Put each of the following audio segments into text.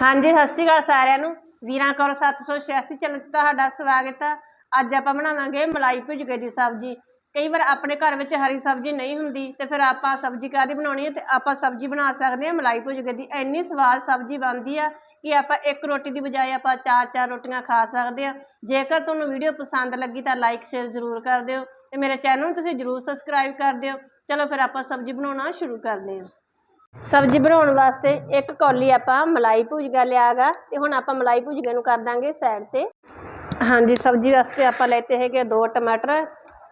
ਹਾਂਜੀ, ਸਤਿ ਸ਼੍ਰੀ ਅਕਾਲ ਸਾਰਿਆਂ ਨੂੰ। ਵੀਰਾਂ ਕੌਰ 786 ਚੈਨਲ 'ਤੇ ਤੁਹਾਡਾ ਸਵਾਗਤ ਹੈ ਅੱਜ ਆਪਾਂ ਬਣਾਵਾਂਗੇ ਮਲਾਈ ਭੁਜਕੇ ਦੀ ਸਬਜ਼ੀ। ਕਈ ਵਾਰ ਆਪਣੇ ਘਰ ਵਿੱਚ ਹਰੀ ਸਬਜ਼ੀ ਨਹੀਂ ਹੁੰਦੀ, ਤੇ ਫਿਰ ਆਪਾਂ ਸਬਜ਼ੀ ਕਾਹਦੀ ਬਣਾਉਣੀ ਹੈ ਤੇ ਆਪਾਂ ਸਬਜ਼ੀ ਬਣਾ ਸਕਦੇ ਹਾਂ ਮਲਾਈ ਭੁਜਕੇ ਦੀ। ਇੰਨੀ ਸਵਾਦ ਸਬਜ਼ੀ ਬਣਦੀ ਆ ਕਿ ਆਪਾਂ ਇੱਕ ਰੋਟੀ ਦੀ ਬਜਾਏ ਆਪਾਂ ਚਾਰ ਚਾਰ ਰੋਟੀਆਂ ਖਾ ਸਕਦੇ ਹਾਂ ਜੇਕਰ ਤੁਹਾਨੂੰ ਵੀਡੀਓ ਪਸੰਦ ਲੱਗੀ ਤਾਂ ਲਾਈਕ, ਸ਼ੇਅਰ ਜ਼ਰੂਰ ਕਰ ਦਿਓ। ਤੇ ਮੇਰੇ ਚੈਨਲ ਨੂੰ ਤੁਸੀਂ ਜ਼ਰੂਰ ਸਬਸਕ੍ਰਾਈਬ ਕਰ ਦਿਓ। ਚਲੋ ਫਿਰ ਆਪਾਂ ਸਬਜ਼ੀ ਬਣਾਉਣਾ ਸ਼ੁਰੂ ਕਰਦੇ ਹਾਂ। ਸਬਜ਼ੀ ਬਣਾਉਣ ਵਾਸਤੇ ਇੱਕ ਕੌਲੀ ਆਪਾਂ ਮਲਾਈ ਭੁਜਗਾ ਲਿਆਗਾ ਤੇ ਹੁਣ ਆਪਾਂ ਮਲਾਈ ਭੁਜਗੇ ਨੂੰ ਕਰ ਦਾਂਗੇ ਸਾਈਡ ਤੇ। ਹਾਂਜੀ, ਸਬਜ਼ੀ ਵਾਸਤੇ ਆਪਾਂ ਲੈਤੇ ਹੈਗੇ ਦੋ ਟਮਾਟਰ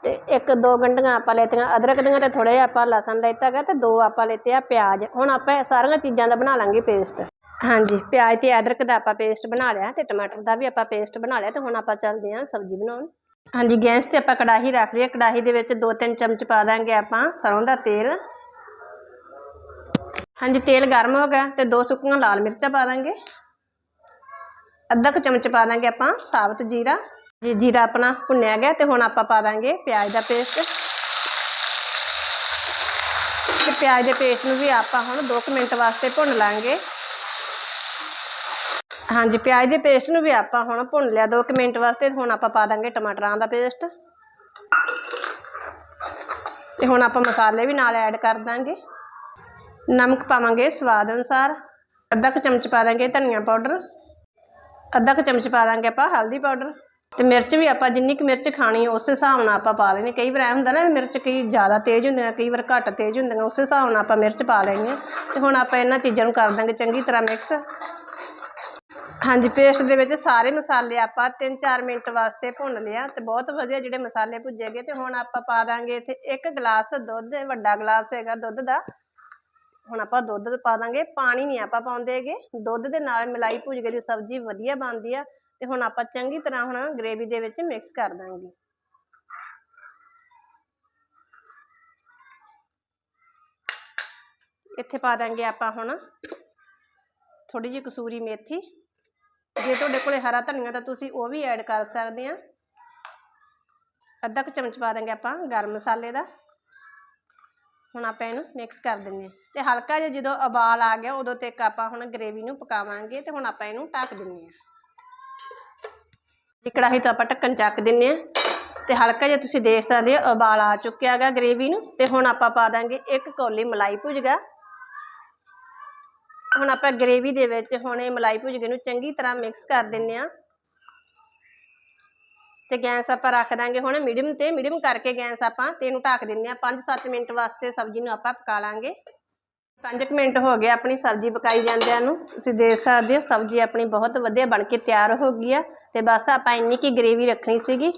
ਤੇ ਇੱਕ ਦੋ ਗੰਢੀਆਂ ਆਪਾਂ ਲੈਤੀਆਂ, ਅਦਰਕ ਦੀਆਂ ਤੇ ਜਿਹਾ ਆਪਾਂ ਲਸਣ ਲੈਤਾ ਹੈਗਾ ਤੇ ਦੋ ਆਪਾਂ ਲੈਤੇ ਆ ਪਿਆਜ਼। ਹੁਣ ਆਪਾਂ ਇਹ ਸਾਰੀਆਂ ਚੀਜ਼ਾਂ ਦਾ ਬਣਾ ਲਾਂਗੇ ਪੇਸਟ ਹਾਂਜੀ, ਪਿਆਜ਼ ਤੇ ਅਦਰਕ ਦਾ ਆਪਾਂ ਪੇਸਟ ਬਣਾ ਲਿਆ ਤੇ ਟਮਾਟਰ ਦਾ ਵੀ ਆਪਾਂ ਪੇਸਟ ਬਣਾ ਲਿਆ ਤੇ ਹੁਣ ਆਪਾਂ ਚੱਲਦੇ ਹਾਂ ਸਬਜ਼ੀ ਬਣਾਉਣ। ਹਾਂਜੀ, ਗੈਸ ਤੇ ਆਪਾਂ ਕੜਾਹੀ ਰੱਖ ਲਈ ਕੜਾਹੀ ਦੇ ਵਿੱਚ ਦੋ ਤਿੰਨ ਚਮਚ ਪਾ ਦਾਂਗੇ ਆਪਾਂ ਸਰੋਂ ਦਾ ਤੇਲ। ਹਾਂਜੀ, ਤੇਲ ਗਰਮ ਹੋ ਗਿਆ ਤੇ ਦੋ ਸੁੱਕੀਆਂ ਲਾਲ ਮਿਰਚਾਂ ਪਾ ਦਾਂਗੇ। ਅੱਧਾ ਕੁ ਚਮਚ ਪਾ ਦਾਂਗੇ ਆਪਾਂ ਸਾਬਤ ਜੀਰਾ। ਜੀ, ਜੀਰਾ ਆਪਣਾ ਭੁੰਨਿਆ ਗਿਆ ਤੇ ਹੁਣ ਆਪਾਂ ਪਾ ਦਾਂਗੇ ਪਿਆਜ਼ ਦਾ ਪੇਸਟ। ਤੇ ਪਿਆਜ਼ ਦੇ ਪੇਸਟ ਨੂੰ ਵੀ ਆਪਾਂ ਹੁਣ 2 ਮਿੰਟ ਵਾਸਤੇ ਭੁੰਨ ਲਾਂਗੇ। ਹਾਂਜੀ, ਪਿਆਜ਼ ਦੇ ਪੇਸਟ ਨੂੰ ਵੀ ਆਪਾਂ ਹੁਣ ਭੁੰਨ ਲਿਆ 2 ਮਿੰਟ ਵਾਸਤੇ ਹੁਣ ਆਪਾਂ ਪਾ ਦਾਂਗੇ ਟਮਾਟਰਾਂ ਦਾ ਪੇਸਟ। ਤੇ ਹੁਣ ਆਪਾਂ ਮਸਾਲੇ ਵੀ ਨਾਲ ਐਡ ਕਰ ਦਾਂਗੇ। ਨਮਕ ਪਾਵਾਂਗੇ ਸਵਾਦ ਅਨੁਸਾਰ। ਅੱਧਾ ਕੁ ਚਮਚ ਪਾ ਦਾਂਗੇ ਧਨੀਆ ਪਾਊਡਰ। ਅੱਧਾ ਕੁ ਚਮਚ ਪਾ ਦਾਂਗੇ ਆਪਾਂ ਹਲਦੀ ਪਾਊਡਰ। ਤੇ ਮਿਰਚ ਵੀ ਆਪਾਂ ਜਿੰਨੀ ਕੁ ਮਿਰਚ ਖਾਣੀ ਉਸੇ ਹਿਸਾਬ ਨਾਲ ਆਪਾਂ ਪਾ ਲੈਣੀ ਕਈ ਵਾਰ ਐ ਹੁੰਦਾ ਨਾ ਮਿਰਚ ਕਈ ਜ਼ਿਆਦਾ ਤੇਜ਼ ਹੁੰਦੀਆਂ, ਕਈ ਵਾਰ ਘੱਟ ਤੇਜ਼ ਹੁੰਦੀਆਂ, ਉਸੇ ਹਿਸਾਬ ਨਾਲ ਆਪਾਂ ਮਿਰਚ ਪਾ ਲੈਣੀ ਹੈ ਤੇ ਹੁਣ ਆਪਾਂ ਇਹਨਾਂ ਚੀਜ਼ਾਂ ਨੂੰ ਕਰ ਦਾਂਗੇ ਚੰਗੀ ਤਰ੍ਹਾਂ ਮਿਕਸ। ਹਾਂਜੀ, ਪੇਸਟ ਦੇ ਵਿੱਚ ਸਾਰੇ ਮਸਾਲੇ ਆਪਾਂ 3-4 ਮਿੰਟ ਵਾਸਤੇ ਭੁੰਨ ਲਿਆ ਤੇ ਬਹੁਤ ਵਧੀਆ ਜਿਹੜੇ ਮਸਾਲੇ ਭੁੱਜੇ ਗਏ। ਤੇ ਹੁਣ ਆਪਾਂ ਪਾ ਦਾਂਗੇ ਇੱਥੇ ਇੱਕ ਗਲਾਸ ਦੁੱਧ, ਵੱਡਾ ਗਲਾਸ ਹੈਗਾ ਦੁੱਧ ਦਾ। ਹੁਣ ਆਪਾਂ ਦੁੱਧ ਪਾ ਦਾਂਗੇ, ਪਾਣੀ ਨਹੀਂ ਆਪਾਂ ਪਾਉਂਦੇ ਹੈਗੇ। ਦੁੱਧ ਦੇ ਨਾਲ ਮਲਾਈ ਭੁਜ ਭੁਜਗੇ ਦੀ ਸਬਜ਼ੀ ਵਧੀਆ ਬਣਦੀ ਆ ਤੇ ਹੁਣ ਆਪਾਂ ਚੰਗੀ ਤਰ੍ਹਾਂ ਹੁਣ ਗ੍ਰੇਵੀ ਦੇ ਵਿੱਚ ਮਿਕਸ ਕਰ ਦਾਂਗੇ। ਇੱਥੇ ਪਾ ਦਾਂਗੇ ਆਪਾਂ ਹੁਣ ਥੋੜੀ ਜਿਹੀ ਕਸੂਰੀ ਮੇਥੀ। ਜੇ ਤੁਹਾਡੇ ਕੋਲੇ ਹਰਾ ਧਨੀਆ ਤਾਂ ਤੁਸੀਂ ਉਹ ਵੀ ਐਡ ਕਰ ਸਕਦੇ ਆ। ਅੱਧਾ ਕੁ ਚਮਚ ਪਾ ਦਾਂਗੇ ਆਪਾਂ ਗਰਮ ਮਸਾਲੇ ਦਾ। ਹੁਣ ਆਪਾਂ ਇਹਨੂੰ ਮਿਕਸ ਕਰ ਦਿੰਨੇ ਆ ਤੇ ਹਲਕਾ ਜਿਹਾ ਜਦੋਂ ਉਬਾਲ ਆ ਗਿਆ, ਉਦੋਂ ਤੱਕ ਆਪਾਂ ਹੁਣ ਗ੍ਰੇਵੀ ਨੂੰ ਪਕਾਵਾਂਗੇ ਤੇ ਹੁਣ ਆਪਾਂ ਇਹਨੂੰ ਢੱਕ ਦਿੰਨੇ ਆ ਇਹ ਕੜਾਹੀ ਤੋਂ ਆਪਾਂ ਢੱਕਣ ਚੱਕ ਦਿੰਨੇ ਆ ਤੇ ਹਲਕਾ ਜਿਹਾ ਤੁਸੀਂ ਦੇਖ ਸਕਦੇ ਹੋ, ਉਬਾਲ ਆ ਚੁੱਕਿਆ ਹੈਗਾ ਗ੍ਰੇਵੀ ਨੂੰ। ਤੇ ਹੁਣ ਆਪਾਂ ਪਾ ਦਾਂਗੇ ਇੱਕ ਕੌਲੀ ਮਲਾਈ ਭੁਜਗਾ। ਹੁਣ ਆਪਾਂ ਗ੍ਰੇਵੀ ਦੇ ਵਿੱਚ ਹੁਣ ਇਹ ਮਲਾਈ ਭੁਜਗੇ ਨੂੰ ਚੰਗੀ ਤਰ੍ਹਾਂ ਮਿਕਸ ਕਰ ਦਿੰਨੇ ਆ ਤੇ ਗੈਸ ਆਪਾਂ ਰੱਖ ਦਾਂਗੇ ਹੁਣ ਮੀਡੀਅਮ ਤੇ, ਮੀਡੀਅਮ ਕਰਕੇ ਗੈਸ ਆਪਾਂ ਤੇ ਇਹਨੂੰ ਢੱਕ ਦਿੰਨੇ ਆ 5-7 ਮਿੰਟ ਵਾਸਤੇ ਸਬਜ਼ੀ ਨੂੰ ਆਪਾਂ ਪਕਾ ਲਾਂਗੇ। 5 ਮਿੰਟ ਹੋ ਗਏ ਆਪਣੀ ਸਬਜ਼ੀ ਪਕਾਈ ਜਾਂਦਿਆਂ ਨੂੰ। ਤੁਸੀਂ ਦੇਖ ਸਕਦੇ ਹੋ ਸਬਜ਼ੀ ਆਪਣੀ ਬਹੁਤ ਵਧੀਆ ਬਣ ਕੇ ਤਿਆਰ ਹੋ ਗਈ ਆ ਤੇ ਬਸ ਆਪਾਂ ਇੰਨੀ ਕੀ ਗ੍ਰੇਵੀ ਰੱਖਣੀ ਸੀਗੀ।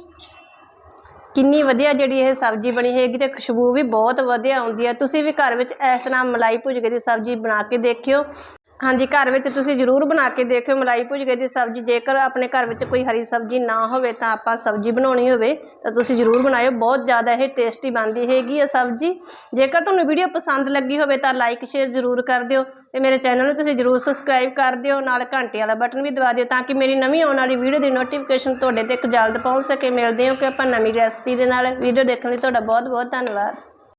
ਕਿੰਨੀ ਵਧੀਆ ਜਿਹੜੀ ਇਹ ਸਬਜ਼ੀ ਬਣੀ ਹੈਗੀ ਤੇ ਖੁਸ਼ਬੂ ਵੀ ਬਹੁਤ ਵਧੀਆ ਆਉਂਦੀ ਹੈ ਤੁਸੀਂ ਵੀ ਘਰ ਵਿੱਚ ਇਸ ਤਰ੍ਹਾਂ ਮਲਾਈ ਭੁਜਗੇ ਦੀ ਸਬਜ਼ੀ ਬਣਾ ਕੇ ਦੇਖਿਓ। ਹਾਂਜੀ, ਘਰ ਵਿੱਚ ਤੁਸੀਂ ਜ਼ਰੂਰ ਬਣਾ ਕੇ ਦੇਖਿਓ ਮਲਾਈ ਭੁਜਗੇ ਦੀ ਸਬਜ਼ੀ। ਜੇਕਰ ਆਪਣੇ ਘਰ ਵਿੱਚ ਕੋਈ ਹਰੀ ਸਬਜ਼ੀ ਨਾ ਹੋਵੇ ਤਾਂ ਆਪਾਂ ਸਬਜ਼ੀ ਬਣਾਉਣੀ ਹੋਵੇ, ਤਾਂ ਤੁਸੀਂ ਜ਼ਰੂਰ ਬਣਾਇਓ। ਬਹੁਤ ਜ਼ਿਆਦਾ ਇਹ ਟੇਸਟੀ ਬਣਦੀ ਹੈਗੀ ਆ ਸਬਜ਼ੀ। ਜੇਕਰ ਤੁਹਾਨੂੰ ਵੀਡੀਓ ਪਸੰਦ ਲੱਗੀ ਹੋਵੇ ਤਾਂ ਲਾਈਕ, ਸ਼ੇਅਰ ਜ਼ਰੂਰ ਕਰ ਦਿਓ ਤੇ ਮੇਰੇ ਚੈਨਲ ਨੂੰ ਤੁਸੀਂ ਜ਼ਰੂਰ ਸਬਸਕ੍ਰਾਈਬ ਕਰ ਦਿਓ। ਨਾਲ ਘੰਟੇ ਵਾਲਾ ਬਟਨ ਵੀ ਦਬਾ ਦਿਓ ਤਾਂ ਕਿ ਮੇਰੀ ਨਵੀਂ ਆਉਣ ਵਾਲੀ ਵੀਡੀਓ ਦੀ ਨੋਟੀਫਿਕੇਸ਼ਨ ਤੁਹਾਡੇ ਤੱਕ ਜਲਦ ਪਹੁੰਚ ਸਕੇ। ਮਿਲਦੇ ਹਾਂ ਕਿ ਆਪਾਂ ਨਵੀਂ ਰੈਸਪੀ ਦੇ ਨਾਲ। ਵੀਡੀਓ ਦੇਖਣ ਲਈ ਤੁਹਾਡਾ ਬਹੁਤ ਬਹੁਤ ਧੰਨਵਾਦ।